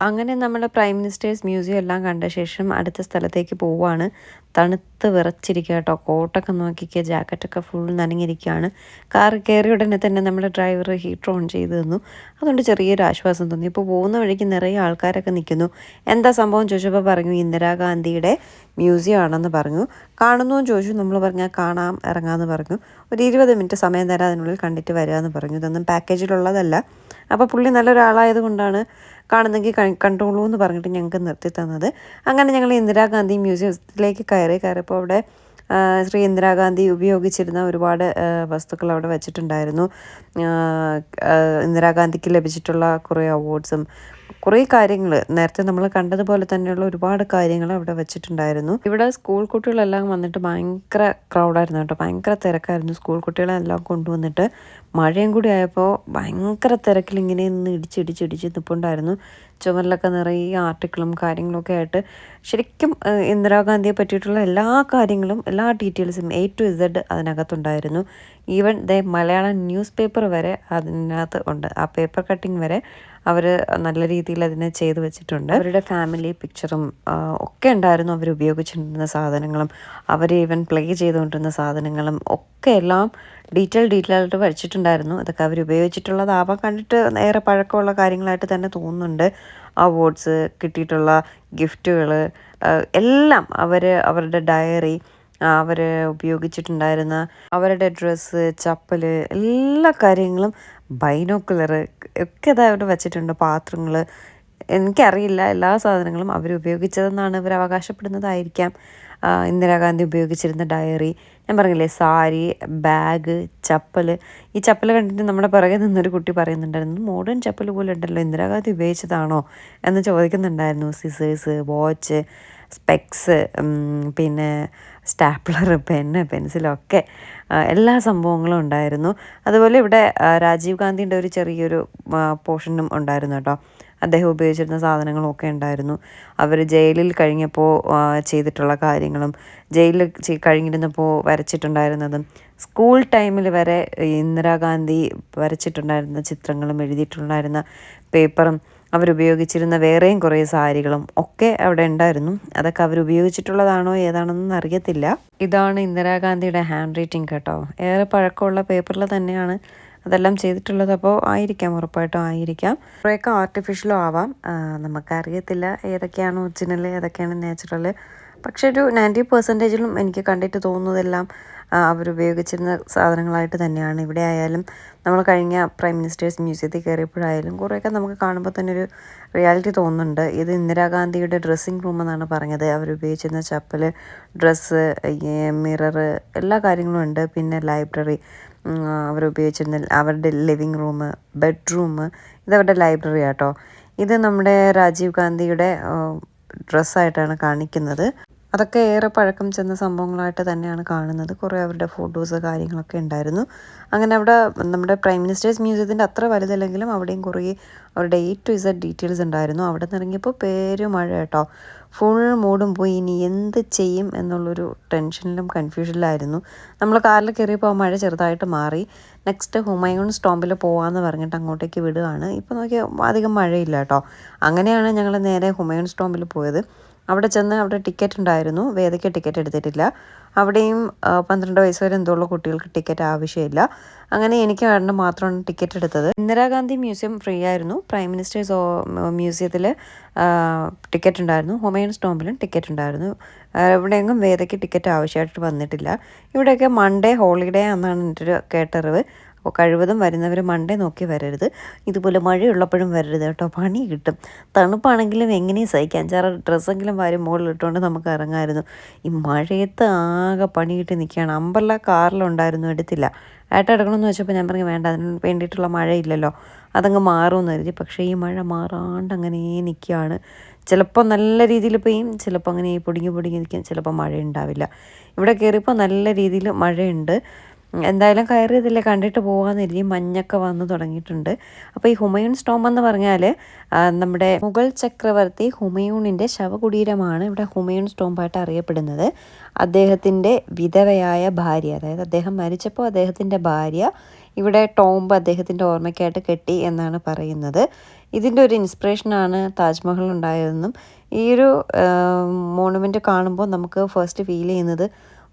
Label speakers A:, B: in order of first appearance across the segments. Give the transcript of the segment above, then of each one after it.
A: അങ്ങനെ നമ്മൾ prime ministers museum എല്ലാം കണ്ട ശേഷം അടുത്ത സ്ഥലത്തേക്ക് പോവുകയാണ്. തണുത്ത് വിറച്ചിരിക്കുക കേട്ടോ. കോട്ടൊക്കെ നോക്കിക്കുക ജാക്കറ്റൊക്കെ ഫുൾ നനഞ്ഞിരിക്കുകയാണ്. കാർ കയറിയ ഉടനെ തന്നെ നമ്മുടെ ഡ്രൈവർ ഹീറ്റർ ഓൺ ചെയ്ത് തന്നു. അതുകൊണ്ട് ചെറിയൊരു ആശ്വാസം തോന്നി. ഇപ്പോൾ പോകുന്ന വഴിക്ക് നിറയെ ആൾക്കാരൊക്കെ നിൽക്കുന്നു. എന്താ സംഭവം ചോദിച്ചപ്പോൾ പറഞ്ഞു ഇന്ദിരാഗാന്ധിയുടെ മ്യൂസിയം ആണെന്ന് പറഞ്ഞു. കാണുന്നു ചോദിച്ചു. നമ്മൾ പറഞ്ഞാൽ കാണാം ഇറങ്ങാമെന്ന് പറഞ്ഞു. ഒരു ഇരുപത് മിനിറ്റ് സമയം തരാം അതിനുള്ളിൽ കണ്ടിട്ട് വരിക എന്ന് പറഞ്ഞു. ഇതൊന്നും പാക്കേജിലുള്ളതല്ല അപ്പോൾ പുള്ളി നല്ലൊരാളായത് കൊണ്ടാണ് കാണുന്നെങ്കിൽ കണ്ടോളൂ എന്ന് പറഞ്ഞിട്ട് ഞങ്ങൾക്ക് നിർത്തി തന്നത് അങ്ങനെ ഞങ്ങൾ ഇന്ദിരാഗാന്ധി മ്യൂസിയത്തിലേക്ക് കയറി കയറിയപ്പോൾ അവിടെ ശ്രീ ഇന്ദിരാഗാന്ധി ഉപയോഗിച്ചിരുന്ന ഒരുപാട് വസ്തുക്കൾ അവിടെ വെച്ചിട്ടുണ്ടായിരുന്നു. ഇന്ദിരാഗാന്ധിക്ക് ലഭിച്ചിട്ടുള്ള കുറേ അവാർഡ്സും കുറേ കാര്യങ്ങൾ നേരത്തെ നമ്മൾ കണ്ടതുപോലെ തന്നെയുള്ള ഒരുപാട് കാര്യങ്ങൾ അവിടെ വെച്ചിട്ടുണ്ടായിരുന്നു. ഇവിടെ സ്കൂൾ കുട്ടികളെല്ലാം വന്നിട്ട് ഭയങ്കര ക്രൗഡായിരുന്നു കേട്ടോ. ഭയങ്കര തിരക്കായിരുന്നു സ്കൂൾ കുട്ടികളെല്ലാം കൊണ്ടുവന്നിട്ട്. മഴയും കൂടി ആയപ്പോൾ ഭയങ്കര തിരക്കിൽ ഇങ്ങനെ നിന്ന് ഇടിച്ചിടിച്ചിടിച്ച് നിൽപ്പുണ്ടായിരുന്നു ചുമരിലൊക്കെ നിറയെ ആർട്ടിക്കിളും കാര്യങ്ങളൊക്കെ ആയിട്ട് ശരിക്കും ഇന്ദിരാഗാന്ധിയെ പറ്റിയിട്ടുള്ള എല്ലാ കാര്യങ്ങളും എല്ലാ ഡീറ്റെയിൽസും A to Z അതിനകത്തുണ്ടായിരുന്നു. Even the Malayalam news paper വരെ അതിനകത്ത് ഉണ്ട്. ആ പേപ്പർ കട്ടിംഗ് വരെ അവർ നല്ല രീതിയിൽ അതിനെ ചെയ്ത് വെച്ചിട്ടുണ്ട്. അവരുടെ ഫാമിലി പിക്ചറും ഒക്കെ ഉണ്ടായിരുന്നു. അവർ ഉപയോഗിച്ചിട്ടുണ്ടിരുന്ന സാധനങ്ങളും അവർ ഈവൻ പ്ലേ ചെയ്തുകൊണ്ടിരുന്ന സാധനങ്ങളും ഒക്കെ എല്ലാം ഡീറ്റെയിൽ ഡീറ്റെയിൽ ആയിട്ട് വരച്ചിട്ടുണ്ടായിരുന്നു. അതൊക്കെ അവർ ഉപയോഗിച്ചിട്ടുള്ളതാവാൻ കണ്ടിട്ട് ഏറെ പഴക്കമുള്ള കാര്യങ്ങളായിട്ട് തന്നെ തോന്നുന്നുണ്ട്. അവാർഡ്സ് കിട്ടിയിട്ടുള്ള ഗിഫ്റ്റുകൾ എല്ലാം അവർ അവരുടെ ഡയറി അവർ ഉപയോഗിച്ചിട്ടുണ്ടായിരുന്ന അവരുടെ ഡ്രസ്സ് ചപ്പൽ എല്ലാ കാര്യങ്ങളും ബൈനോക്കുലർ ഒക്കെ അതായത് അവിടെ വെച്ചിട്ടുണ്ട്. പാത്രങ്ങൾ എനിക്കറിയില്ല എല്ലാ സാധനങ്ങളും അവർ ഉപയോഗിച്ചതെന്നാണ് ഇവർ അവകാശപ്പെടുന്നതായിരിക്കാം. ഇന്ദിരാഗാന്ധി ഉപയോഗിച്ചിരുന്ന ഡയറി ഞാൻ പറഞ്ഞില്ലേ സാരി ബാഗ് ചപ്പൽ ഈ ചപ്പൽ കണ്ടിട്ട് നമ്മുടെ പുറകെ നിന്നൊരു കുട്ടി പറയുന്നുണ്ടായിരുന്നു മോഡേൺ ചപ്പൽ പോലെ ഉണ്ടല്ലോ ഇന്ദിരാഗാന്ധി ഉപയോഗിച്ചതാണോ? എന്ന് ചോദിക്കുന്നുണ്ടായിരുന്നു സിസേഴ്സ് വാച്ച് സ്പെക്സ് പിന്നെ സ്റ്റാപ്ലർ പെന്ന് പെൻസിലൊക്കെ എല്ലാ സംഭവങ്ങളും ഉണ്ടായിരുന്നു. അതുപോലെ ഇവിടെ രാജീവ് ഗാന്ധിന്റെ ഒരു ചെറിയൊരു പോർഷനും ഉണ്ടായിരുന്നു കേട്ടോ. അദ്ദേഹം ഉപയോഗിച്ചിരുന്ന സാധനങ്ങളൊക്കെ ഉണ്ടായിരുന്നു. അവർ ജയിലിൽ കഴിഞ്ഞപ്പോൾ ചെയ്തിട്ടുള്ള കാര്യങ്ങളും ജയിലിൽ കഴിഞ്ഞിരുന്നപ്പോൾ വരച്ചിട്ടുണ്ടായിരുന്നതും സ്കൂൾ ടൈമിൽ വരെ ഇന്ദിരാഗാന്ധി വരച്ചിട്ടുണ്ടായിരുന്ന ചിത്രങ്ങളും എഴുതിയിട്ടുണ്ടായിരുന്ന പേപ്പറും അവരുപയോഗിച്ചിരുന്ന വേറെയും കുറേ സാരികളും ഒക്കെ അവിടെ ഉണ്ടായിരുന്നു. അതൊക്കെ അവരുപയോഗിച്ചിട്ടുള്ളതാണോ ഏതാണെന്നൊന്നും അറിയത്തില്ല. ഇതാണ് ഇന്ദിരാഗാന്ധിയുടെ ഹാൻഡ് റൈറ്റിംഗ് കേട്ടോ. ഏറെ പഴക്കമുള്ള പേപ്പറിൽ തന്നെയാണ് അതെല്ലാം ചെയ്തിട്ടുള്ളത്. അപ്പോൾ ആയിരിക്കാം ഉറപ്പായിട്ടും ആയിരിക്കാം. കുറേയൊക്കെ ആർട്ടിഫിഷ്യലും ആവാം. നമുക്കറിയത്തില്ല ഏതൊക്കെയാണ് ഒറിജിനൽ ഏതൊക്കെയാണ് നാച്ചുറൽ പക്ഷെ ഒരു നയന്റി പെർസെന്റേജിലും എനിക്ക് കണ്ടിട്ട് തോന്നുന്നതെല്ലാം അവരുപയോഗിച്ചിരുന്ന സാധനങ്ങളായിട്ട് തന്നെയാണ്. ഇവിടെ ആയാലും നമ്മൾ കഴിഞ്ഞ പ്രൈം മിനിസ്റ്റേഴ്സ് മ്യൂസിയത്തിൽ കയറിയപ്പോഴായാലും കുറേയൊക്കെ നമുക്ക് കാണുമ്പോൾ തന്നെ ഒരു റിയാലിറ്റി തോന്നുന്നുണ്ട്. ഇത് ഇന്ദിരാഗാന്ധിയുടെ ഡ്രസ്സിങ് റൂം എന്നാണ് പറഞ്ഞത്. അവരുപയോഗിച്ചിരുന്ന ചപ്പൽ ഡ്രസ്സ് മിറർ എല്ലാ കാര്യങ്ങളും ഉണ്ട്. പിന്നെ ലൈബ്രറി അവരുപയോഗിച്ചിരുന്ന അവരുടെ ലിവിങ് റൂം ബെഡ്റൂം ഇതവരുടെ ലൈബ്രറി ആട്ടോ. ഇത് നമ്മുടെ രാജീവ് ഗാന്ധിയുടെ ഡ്രസ്സായിട്ടാണ് കാണിക്കുന്നത്. അതൊക്കെ ഏറെ പഴക്കം ചെന്ന സംഭവങ്ങളായിട്ട് തന്നെയാണ് കാണുന്നത്. കുറേ അവരുടെ ഫോട്ടോസ് കാര്യങ്ങളൊക്കെ ഉണ്ടായിരുന്നു. അങ്ങനെ അവിടെ നമ്മുടെ പ്രൈം മിനിസ്റ്റേഴ്സ് മ്യൂസിയത്തിന്റെ അത്ര വലുതല്ലെങ്കിലും അവിടെയും കുറേ അവരുടെ എ ടു ഇസഡ് ഡീറ്റെയിൽസ് ഉണ്ടായിരുന്നു. അവിടെ നിന്ന് ഇറങ്ങിയപ്പോൾ പേര് മഴ കേട്ടോ ഫുൾ മൂടും പോയി. ഇനി എന്ത് ചെയ്യും എന്നുള്ളൊരു ടെൻഷനിലും കൺഫ്യൂഷനിലായിരുന്നു നമ്മൾ കാറിൽ കയറിയപ്പോൾ മഴ ചെറുതായിട്ട് മാറി. നെക്സ്റ്റ് ഹുമയൂൺ സ്റ്റോമ്പിൽ പോകാമെന്ന് പറഞ്ഞിട്ട് അങ്ങോട്ടേക്ക് വിടുകയാണ്. ഇപ്പോൾ നോക്കിയാൽ അധികം മഴയില്ല കേട്ടോ. അങ്ങനെയാണ് ഞങ്ങൾ നേരെ ഹുമയൂൺ സ്റ്റോമ്പിൽ പോയത്. അവിടെ ചെന്ന് അവിടെ ടിക്കറ്റ് ഉണ്ടായിരുന്നു. വേദയ്ക്ക് ടിക്കറ്റ് എടുത്തിട്ടില്ല. അവിടെയും പന്ത്രണ്ട് വയസ്സ് വരെ ഉള്ള കുട്ടികൾക്ക് ടിക്കറ്റ് ആവശ്യമില്ല. അങ്ങനെ എനിക്ക് വേണ്ട മാത്രമാണ് ടിക്കറ്റ് എടുത്തത്. ഇന്ദിരാഗാന്ധി മ്യൂസിയം ഫ്രീ ആയിരുന്നു. പ്രൈം മിനിസ്റ്റേഴ്സ് മ്യൂസിയത്തിൽ ടിക്കറ്റ് ഉണ്ടായിരുന്നു. ഹുമയൂൺ സ്റ്റോമ്പിലും ടിക്കറ്റ് ഉണ്ടായിരുന്നു. എവിടെയെങ്കിലും വേദയ്ക്ക് ടിക്കറ്റ് ആവശ്യമായിട്ട് വന്നിട്ടില്ല. ഇവിടെയൊക്കെ മൺഡേ ഹോളിഡേ എന്നാണ് എന്റെ ഒരു കേട്ടറിവ്. കഴിവതും വരുന്നവർ മണ്ടേ നോക്കി വരരുത്. ഇതുപോലെ മഴയുള്ളപ്പോഴും വരരുത് കേട്ടോ. പണി കിട്ടും. തണുപ്പാണെങ്കിലും എങ്ങനെയും സഹിക്കാം. അഞ്ചാറ് ഡ്രസ്സെങ്കിലും വാരി മുകളിലിട്ടുകൊണ്ട് നമുക്ക് ഇറങ്ങാമായിരുന്നു ഈ മഴയത്ത് ആകെ പണി കിട്ടി നിൽക്കുകയാണ്. അമ്പല്ല കാറിലുണ്ടായിരുന്നു എടുത്തില്ല. ഏട്ട എടുക്കണമെന്ന് വെച്ചപ്പോൾ ഞാൻ പറഞ്ഞു വേണ്ട അതിന് വേണ്ടിയിട്ടുള്ള മഴയില്ലല്ലോ. അതങ്ങ് മാറുമെന്ന് കരുതി. പക്ഷേ ഈ മഴ മാറാണ്ട് അങ്ങനെ നിൽക്കുകയാണ്. ചിലപ്പോൾ നല്ല രീതിയിൽ പെയ്യും ചിലപ്പോൾ അങ്ങനെ പൊടിങ്ങി പൊടിങ്ങി നിൽക്കും. ചിലപ്പോൾ മഴ ഉണ്ടാവില്ല ഇവിടെ കയറിയപ്പോൾ നല്ല രീതിയിൽ മഴയുണ്ട്. എന്തായാലും കയറിയതില്ലേ കണ്ടിട്ട് പോകാമെന്നിരിക്കും മഞ്ഞൊക്കെ വന്നു തുടങ്ങിയിട്ടുണ്ട്. അപ്പോൾ ഈ ഹുമയൂൺ സ്റ്റോം എന്ന് പറഞ്ഞാൽ നമ്മുടെ മുഗൾ ചക്രവർത്തി ഹുമയൂണിന്റെ ശവകുടീരമാണ് ഇവിടെ ഹുമയൂൺ സ്റ്റോംബായിട്ട് അറിയപ്പെടുന്നത്. അദ്ദേഹത്തിന്റെ വിധവയായ ഭാര്യ അതായത് അദ്ദേഹം മരിച്ചപ്പോൾ അദ്ദേഹത്തിന്റെ ഭാര്യ ഇവിടെ ടോംബ് അദ്ദേഹത്തിന്റെ ഓർമ്മയ്ക്കായിട്ട് കെട്ടി എന്നാണ് പറയുന്നത്. ഇതിന്റെ ഒരു ഇൻസ്പിറേഷനാണ് താജ്മഹൽ ഉണ്ടായതെന്നും ഈ ഒരു മോണുമെന്റ് കാണുമ്പോൾ നമുക്ക് ഫസ്റ്റ് ഫീൽ ചെയ്യുന്നത്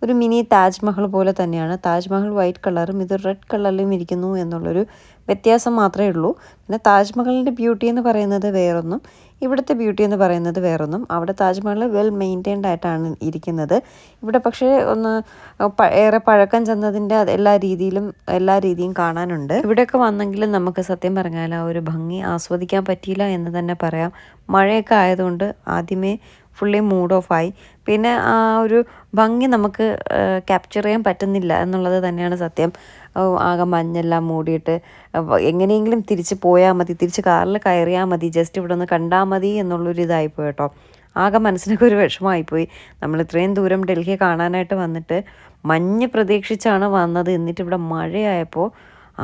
A: ഒരു മിനി താജ്മഹൽ പോലെ തന്നെയാണ്. താജ്മഹൽ വൈറ്റ് കളറും ഇത് റെഡ് കളറിലും ഇരിക്കുന്നു എന്നുള്ളൊരു വ്യത്യാസം മാത്രമേ ഉള്ളൂ. പിന്നെ താജ്മഹലിന്റെ ബ്യൂട്ടി എന്ന് പറയുന്നത് വേറൊന്നും ഇവിടുത്തെ ബ്യൂട്ടി എന്ന് പറയുന്നത് വേറൊന്നും. അവിടെ താജ്മഹൽ വെൽ മെയിന്റൈൻഡ് ആയിട്ടാണ് ഇരിക്കുന്നത്. ഇവിടെ പക്ഷേ ഒന്ന് ഏറെ പഴക്കം ചെന്നതിന്റെ എല്ലാ രീതിയിലും എല്ലാ രീതിയും കാണാനുണ്ട്. ഇവിടെയൊക്കെ വന്നെങ്കിലും നമുക്ക് സത്യം പറഞ്ഞാൽ ആ ഒരു ഭംഗി ആസ്വദിക്കാൻ പറ്റിയില്ല എന്ന് തന്നെ പറയാം. മഴയൊക്കെ ആയതുകൊണ്ട് ആദ്യമേ ഫുള്ളി മൂഡ് ഓഫായി പിന്നെ ആ ഒരു ഭംഗി നമുക്ക് ക്യാപ്ചർ ചെയ്യാൻ പറ്റുന്നില്ല എന്നുള്ളത് തന്നെയാണ് സത്യം. ആകെ മഞ്ഞെല്ലാം മൂടിയിട്ട് എങ്ങനെയെങ്കിലും തിരിച്ച് പോയാൽ മതി തിരിച്ച് കാറിൽ കയറിയാൽ മതി ജസ്റ്റ് ഇവിടെ ഒന്ന് കണ്ടാൽ മതി എന്നുള്ളൊരു ഇതായിപ്പോയി കേട്ടോ. ആകെ മനസ്സിനൊക്കെ ഒരു വിഷമമായിപ്പോയി നമ്മൾ ഇത്രയും ദൂരം ഡൽഹി കാണാനായിട്ട് വന്നിട്ട് മഞ്ഞ് പ്രതീക്ഷിച്ചാണ് വന്നത്. എന്നിട്ട് ഇവിടെ മഴയായപ്പോൾ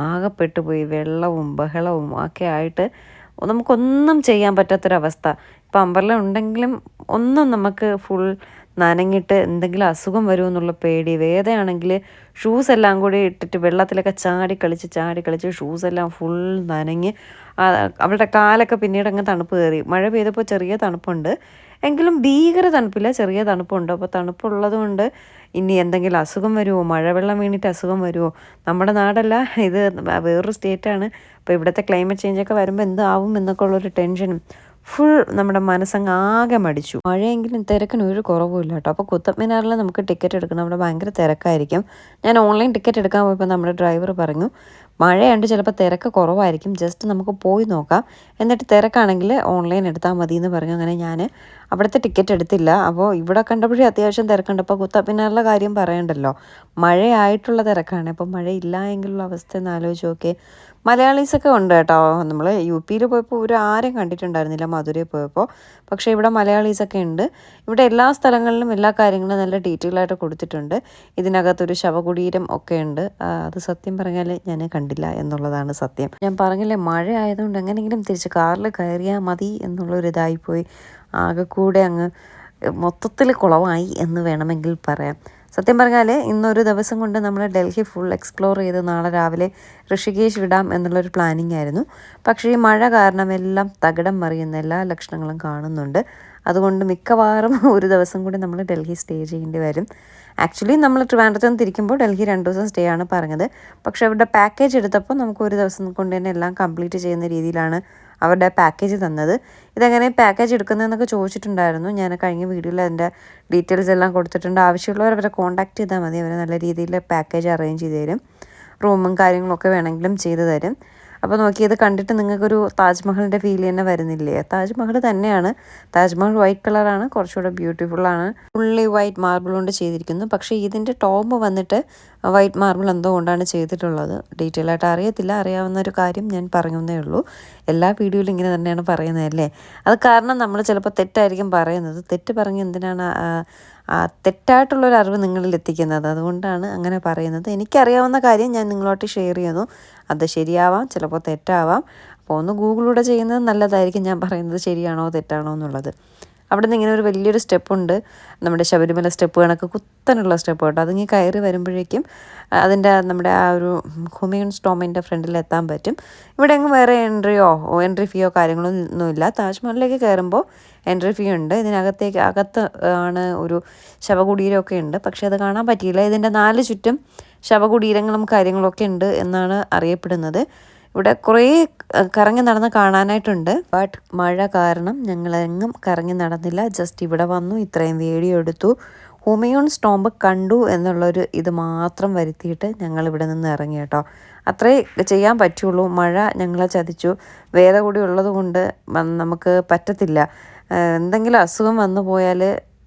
A: ആകെ പെട്ടുപോയി. വെള്ളവും ബഹളവും ഒക്കെ ആയിട്ട് നമുക്കൊന്നും ചെയ്യാൻ പറ്റാത്തൊരവസ്ഥ. ഇപ്പം അമ്പർല ഉണ്ടെങ്കിലും ഒന്നും നമുക്ക് ഫുൾ നനഞ്ഞിട്ട് എന്തെങ്കിലും അസുഖം വരുമോ എന്നുള്ള പേടി. വേദയാണെങ്കിൽ ഷൂസ് എല്ലാം കൂടി ഇട്ടിട്ട് വെള്ളത്തിലൊക്കെ ചാടി കളിച്ച് ചാടി കളിച്ച് ഷൂസ് എല്ലാം ഫുൾ നനഞ്ഞ് അവളുടെ കാലൊക്കെ പിന്നീട് അങ്ങ് തണുപ്പ് കയറി. മഴ പെയ്തപ്പോൾ ചെറിയ തണുപ്പുണ്ട്. എങ്കിലും ഭീകര തണുപ്പില്ല ചെറിയ തണുപ്പുണ്ട്. അപ്പോൾ തണുപ്പുള്ളത് കൊണ്ട് ഇനി എന്തെങ്കിലും അസുഖം വരുമോ മഴവെള്ളം വീണിട്ട് അസുഖം വരുമോ നമ്മുടെ നാടല്ല ഇത് വേറൊരു സ്റ്റേറ്റാണ്. അപ്പോൾ ഇവിടുത്തെ ക്ലൈമറ്റ് ചേഞ്ചൊക്കെ വരുമ്പോൾ എന്താവും എന്നൊക്കെ ഉള്ളൊരു ടെൻഷനും. ഫുൾ നമ്മുടെ മനസ്സങ്ങ് ആകെ മടിച്ചു. മഴയെങ്കിലും തിരക്കിന് ഒരു കുറവുമില്ല കേട്ടോ. അപ്പോൾ കുത്തബ് മിനാറിൽ നമുക്ക് ടിക്കറ്റ് എടുക്കണം. അവിടെ ഭയങ്കര തിരക്കായിരിക്കും. ഞാൻ ഓൺലൈൻ ടിക്കറ്റ് എടുക്കാൻ പോയപ്പോൾ നമ്മുടെ ഡ്രൈവർ പറഞ്ഞു മഴയുണ്ട് ചിലപ്പോൾ തിരക്ക് കുറവായിരിക്കും. ജസ്റ്റ് നമുക്ക് പോയി നോക്കാം. എന്നിട്ട് തിരക്കാണെങ്കിൽ ഓൺലൈൻ എടുത്താൽ മതി എന്ന് പറഞ്ഞു. അങ്ങനെ ഞാൻ അവിടുത്തെ ടിക്കറ്റ് എടുത്തില്ല. അപ്പോൾ ഇവിടെ കണ്ടപ്പോഴേ അത്യാവശ്യം തിരക്കുണ്ട്. അപ്പോൾ കുത്തബ് മിനാറിലെ കാര്യം പറയണ്ടല്ലോ. മഴയായിട്ടുള്ള തിരക്കാണ്. അപ്പോൾ മഴയില്ല എങ്കിലുള്ള അവസ്ഥ എന്ന് നോക്കിയേ. മലയാളീസൊക്കെ ഉണ്ട് കേട്ടോ. നമ്മൾ യു പിയിൽ പോയപ്പോൾ ഒരു ആരും കണ്ടിട്ടുണ്ടായിരുന്നില്ല മധുരയിൽ പോയപ്പോൾ പക്ഷേ ഇവിടെ മലയാളീസൊക്കെ ഉണ്ട്. ഇവിടെ എല്ലാ സ്ഥലങ്ങളിലും എല്ലാ കാര്യങ്ങളും നല്ല ഡീറ്റെയിൽ ആയിട്ട് കൊടുത്തിട്ടുണ്ട്. ഇതിനകത്തൊരു ശവകുടീരം ഒക്കെ ഉണ്ട്. അത് സത്യം പറഞ്ഞാൽ ഞാൻ കണ്ടില്ല എന്നുള്ളതാണ് സത്യം. ഞാൻ പറഞ്ഞില്ലേ മഴ ആയതുകൊണ്ട് എങ്ങനെയെങ്കിലും തിരിച്ച് കാറിൽ കയറിയാൽ മതി എന്നുള്ളൊരിതായിപ്പോയി ആകെ കൂടെ അങ്ങ് മൊത്തത്തിൽ കുളമായി എന്ന് വേണമെങ്കിൽ പറയാം. സത്യം പറഞ്ഞാൽ ഇന്നൊരു ദിവസം കൊണ്ട് നമ്മൾ ഡൽഹി ഫുൾ എക്സ്പ്ലോർ ചെയ്ത് നാളെ രാവിലെ ഋഷികേശ് വിടാം എന്നുള്ളൊരു പ്ലാനിങ് ആയിരുന്നു. പക്ഷേ ഈ മഴ കാരണം എല്ലാം തകിടം മറിയുന്ന എല്ലാ ലക്ഷണങ്ങളും കാണുന്നുണ്ട്. അതുകൊണ്ട് മിക്കവാറും ഒരു ദിവസം കൂടി നമ്മൾ ഡൽഹി സ്റ്റേ ചെയ്യേണ്ടി വരും. ആക്ച്വലി നമ്മൾ ട്രിവാൻഡ്രത്ത് നിന്ന് തിരിക്കുമ്പോൾ ഡൽഹി രണ്ട് ദിവസം സ്റ്റേ ആണ് പറഞ്ഞത്. പക്ഷേ അവരുടെ പാക്കേജ് എടുത്തപ്പോൾ നമുക്ക് ഒരു ദിവസം കൊണ്ട് തന്നെ എല്ലാം കംപ്ലീറ്റ് ചെയ്യുന്ന രീതിയിലാണ് അവരുടെ പാക്കേജ് തന്നത്. ഇതെങ്ങനെ പാക്കേജ് എടുക്കുന്നതെന്നൊക്കെ ചോദിച്ചിട്ടുണ്ടായിരുന്നു. ഞാൻ കഴിഞ്ഞ വീഡിയോയിൽ അതിന്റെ ഡീറ്റെയിൽസ് എല്ലാം കൊടുത്തിട്ടുണ്ട്. ആവശ്യമുള്ളവർ അവരെ കോൺടാക്ട് ചെയ്താൽ മതി. അവർ നല്ല രീതിയിൽ പാക്കേജ് അറേഞ്ച് ചെയ്ത് തരും. റൂമും കാര്യങ്ങളൊക്കെ വേണമെങ്കിലും ചെയ്തു തരും. അപ്പോൾ നോക്കി ഇത് കണ്ടിട്ട് നിങ്ങൾക്കൊരു താജ്മഹലിന്റെ ഫീൽ തന്നെ വരുന്നില്ലേ? താജ്മഹൽ തന്നെയാണ്. താജ്മഹൽ വൈറ്റ് കളറാണ് കുറച്ചുകൂടെ ബ്യൂട്ടിഫുള്ളാണ് ഫുള്ളി വൈറ്റ് മാർബിൾ കൊണ്ട് ചെയ്തിരിക്കുന്നു. പക്ഷേ ഇതിന്റെ ടോപ്പ് വന്നിട്ട് വൈറ്റ് മാർബിൾ എന്തോ കൊണ്ടാണ് ചെയ്തിട്ടുള്ളത്. ഡീറ്റെയിൽ ആയിട്ട് അറിയത്തില്ല. അറിയാവുന്ന ഒരു കാര്യം ഞാൻ പറഞ്ഞേ ഉള്ളൂ. എല്ലാ വീഡിയോയിലും ഇങ്ങനെ തന്നെയാണ് പറയുന്നത് അല്ലേ? അത് കാരണം നമ്മൾ ചിലപ്പോൾ തെറ്റായിരിക്കും പറയുന്നത്. തെറ്റ് പറഞ്ഞ് എന്തിനാണ് തെറ്റായിട്ടുള്ളൊരു അറിവ് നിങ്ങളിൽ എത്തിക്കുന്നത്. അതുകൊണ്ടാണ് അങ്ങനെ പറയുന്നത്. എനിക്കറിയാവുന്ന കാര്യം ഞാൻ നിങ്ങളോട്ട് ഷെയർ ചെയ്യുന്നു. അത് ശരിയാവാം ചിലപ്പോൾ തെറ്റാവാം. അപ്പോൾ ഒന്ന് ഗൂഗിളിലൂടെ ചെയ്യുന്നത് നല്ലതായിരിക്കും ഞാൻ പറയുന്നത് ശരിയാണോ തെറ്റാണോ എന്നുള്ളത്. അവിടെ നിന്ന് ഇങ്ങനെ ഒരു വലിയൊരു സ്റ്റെപ്പുണ്ട്. നമ്മുടെ ശബരിമല സ്റ്റെപ്പ് കണക്ക് കുത്തനുള്ള സ്റ്റെപ്പ് കേട്ടോ അതിങ്ങനെ കയറി വരുമ്പോഴേക്കും അതിന്റെ നമ്മുടെ ആ ഒരു ഹുമയൂൺ സ്റ്റോമിന്റെ ഫ്രണ്ടിൽ എത്താൻ പറ്റും. ഇവിടെ എങ്ങും വേറെ എൻട്രിയോ എൻട്രി ഫീയോ കാര്യങ്ങളൊന്നുമില്ല. താജ്മഹലിലേക്ക് കയറുമ്പോൾ എൻട്രി ഫീ ഉണ്ട്. ഇതിനകത്തേക്ക് അകത്ത് ആണ് ഒരു ശവകുടീരമൊക്കെ ഉണ്ട്. പക്ഷേ അത് കാണാൻ പറ്റിയില്ല. ഇതിന്റെ നാല് ചുറ്റും ശവകുടീരങ്ങളും കാര്യങ്ങളൊക്കെ ഉണ്ട് എന്നാണ് അറിയപ്പെടുന്നത്. ഇവിടെ കുറേ കറങ്ങി നടന്ന് കാണാനായിട്ടുണ്ട്. ബട്ട് മഴ കാരണം ഞങ്ങളെങ്ങും കറങ്ങി നടന്നില്ല. ജസ്റ്റ് ഇവിടെ വന്നു ഇത്രയും വീഡിയോ എടുത്തു. ഹുമയൂൺ സ്റ്റോംബ് കണ്ടു എന്നുള്ളൊരു ഇത് മാത്രം വരുത്തിയിട്ട് ഞങ്ങൾ ഇവിടെ നിന്ന് ഇറങ്ങി കേട്ടോ. അത്രേ ചെയ്യാൻ പറ്റുള്ളൂ. മഴ ഞങ്ങളെ ചതിച്ചു. വേദ കൂടി ഉള്ളത് കൊണ്ട് നമുക്ക് പറ്റത്തില്ല. എന്തെങ്കിലും അസുഖം വന്നു പോയാൽ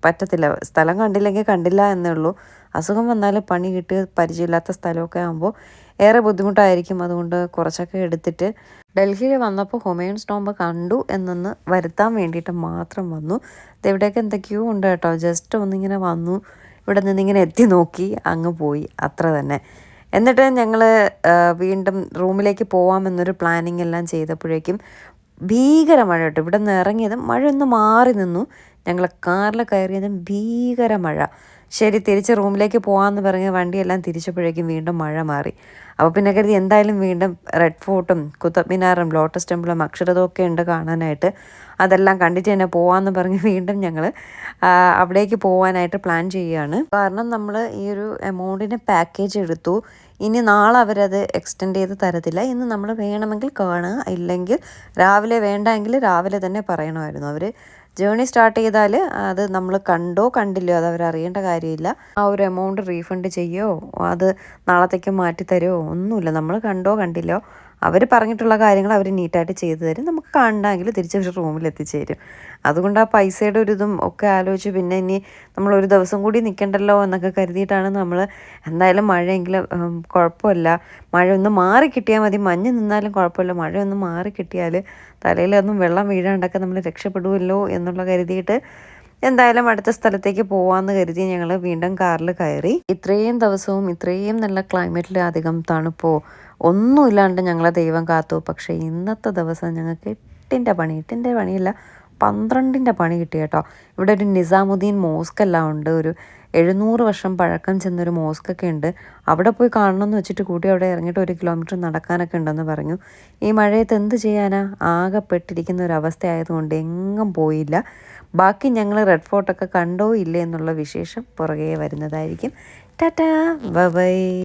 A: പറ്റത്തില്ല. സ്ഥലം കണ്ടില്ലെങ്കിൽ കണ്ടില്ല എന്നേ ഉള്ളൂ. അസുഖം വന്നാൽ പണി കിട്ടി പരിചയമില്ലാത്ത സ്ഥലമൊക്കെ ആകുമ്പോൾ ഏറെ ബുദ്ധിമുട്ടായിരിക്കും അതുകൊണ്ട് കുറച്ചൊക്കെ എടുത്തിട്ട് ഡൽഹിയിൽ വന്നപ്പോൾ ഹുമയൂൺ ടോംബ് കണ്ടു എന്നൊന്ന് വരുത്താൻ വേണ്ടിയിട്ട് മാത്രം വന്നു. ഇവിടെയൊക്കെ എന്തൊക്കെയോ ഉണ്ട് കേട്ടോ. ജസ്റ്റ് ഒന്നിങ്ങനെ വന്നു. ഇവിടെ നിന്നിങ്ങനെ എത്തി നോക്കി അങ്ങ് പോയി. അത്ര തന്നെ. എന്നിട്ട് ഞങ്ങൾ വീണ്ടും റൂമിലേക്ക് പോവാമെന്നൊരു പ്ലാനിങ് എല്ലാം ചെയ്തപ്പോഴേക്കും ഭീകര മഴ കേട്ടോ. ഇവിടെ നിന്ന് ഇറങ്ങിയതും മഴ ഒന്ന് മാറി നിന്നു. ഞങ്ങൾ കാറിൽ കയറിയതും ഭീകര മഴ. ശരി തിരിച്ച് റൂമിലേക്ക് പോകാമെന്ന് പറഞ്ഞ് വണ്ടിയെല്ലാം തിരിച്ചപ്പോഴേക്കും വീണ്ടും മഴ മാറി. അപ്പോൾ പിന്നെ കരുതി എന്തായാലും വീണ്ടും റെഡ് ഫോർട്ടും കുത്തബ് മിനാറും ലോട്ടസ് ടെമ്പിളും അക്ഷരതും ഒക്കെ ഉണ്ട് കാണാനായിട്ട്. അതെല്ലാം കണ്ടിട്ട് തന്നെ പോകാമെന്ന് പറഞ്ഞ് വീണ്ടും ഞങ്ങൾ അവിടേക്ക് പോകാനായിട്ട് പ്ലാൻ ചെയ്യുകയാണ്. കാരണം നമ്മൾ ഈ ഒരു എമൗണ്ടിന് പാക്കേജ് എടുത്തു. ഇനി നാളെ അവരത് എക്സ്റ്റെൻഡ് ചെയ്ത് തരത്തില്ല. ഇന്ന് നമ്മൾ വേണമെങ്കിൽ കാണുക. ഇല്ലെങ്കിൽ രാവിലെ വേണ്ടെങ്കിൽ രാവിലെ തന്നെ പറയണമായിരുന്നു അവർ ജേണി സ്റ്റാർട്ട് ചെയ്താൽ അത് നമ്മൾ കണ്ടോ കണ്ടില്ലയോ അത് അവർ അറിയേണ്ട കാര്യമില്ല. ആ ഒരു എമൗണ്ട് റീഫണ്ട് ചെയ്യോ? അത് നാളത്തേക്ക് മാറ്റി ഒന്നുമില്ല. നമ്മൾ കണ്ടോ കണ്ടില്ലോ അവർ പറഞ്ഞിട്ടുള്ള കാര്യങ്ങൾ അവർ നീറ്റായിട്ട് ചെയ്തു തരും. നമുക്ക് കാണണമെങ്കിൽ തിരിച്ച് റൂമിൽ എത്തിച്ചേരും. അതുകൊണ്ട് ആ പൈസയുടെ ഒരു ഒക്കെ ആലോചിച്ച് പിന്നെ ഇനി നമ്മൾ ഒരു ദിവസം കൂടി നിൽക്കണ്ടല്ലോ എന്നൊക്കെ കരുതിയിട്ടാണ് നമ്മൾ എന്തായാലും മഴയെങ്കിലും കുഴപ്പമില്ല. മഴ ഒന്ന് മാറി കിട്ടിയാൽ മതി. മഞ്ഞ് നിന്നാലും കുഴപ്പമില്ല. മഴ ഒന്ന് മാറി കിട്ടിയാൽ തലയിലൊന്നും വെള്ളം വീഴാണ്ടൊക്കെ നമ്മൾ രക്ഷപ്പെടുമല്ലോ എന്നുള്ള കരുതിയിട്ട് എന്തായാലും അടുത്ത സ്ഥലത്തേക്ക് പോവാന്ന് കരുതി ഞങ്ങൾ വീണ്ടും കാറിൽ കയറി. ഇത്രയും ദിവസവും ഇത്രയും നല്ല ക്ലൈമറ്റിൽ അധികം തണുപ്പോ ഒന്നുമില്ലാണ്ട് ഞങ്ങളെ ദൈവം കാത്തു. പക്ഷേ ഇന്നത്തെ ദിവസം ഞങ്ങൾക്ക് എട്ടിന്റെ പണി എട്ടിന്റെ പണിയല്ല പന്ത്രണ്ടിന്റെ പണി കിട്ടി കേട്ടോ. ഇവിടെ ഒരു നിസാമുദ്ദീൻ മോസ്ക് എല്ലാം ഉണ്ട്. ഒരു എഴുന്നൂറ് വർഷം പഴക്കം ചെന്നൊരു മോസ്കൊക്കെ ഉണ്ട്. അവിടെ പോയി കാണണമെന്ന് വെച്ചിട്ട് കൂട്ടി അവിടെ ഇറങ്ങിയിട്ട് ഒരു കിലോമീറ്റർ നടക്കാനൊക്കെ ഉണ്ടെന്ന് പറഞ്ഞു. ഈ മഴയത്ത് എന്ത് ചെയ്യാനാ? ആകെപ്പെട്ടിരിക്കുന്ന ഒരു അവസ്ഥ ആയതുകൊണ്ട് എങ്ങും പോയില്ല. ബാക്കി ഞങ്ങൾ റെഡ് ഫോർട്ടൊക്കെ കണ്ടോ ഇല്ലേ എന്നുള്ള വിശേഷം പുറകെ വരുന്നതായിരിക്കും. Tata bye.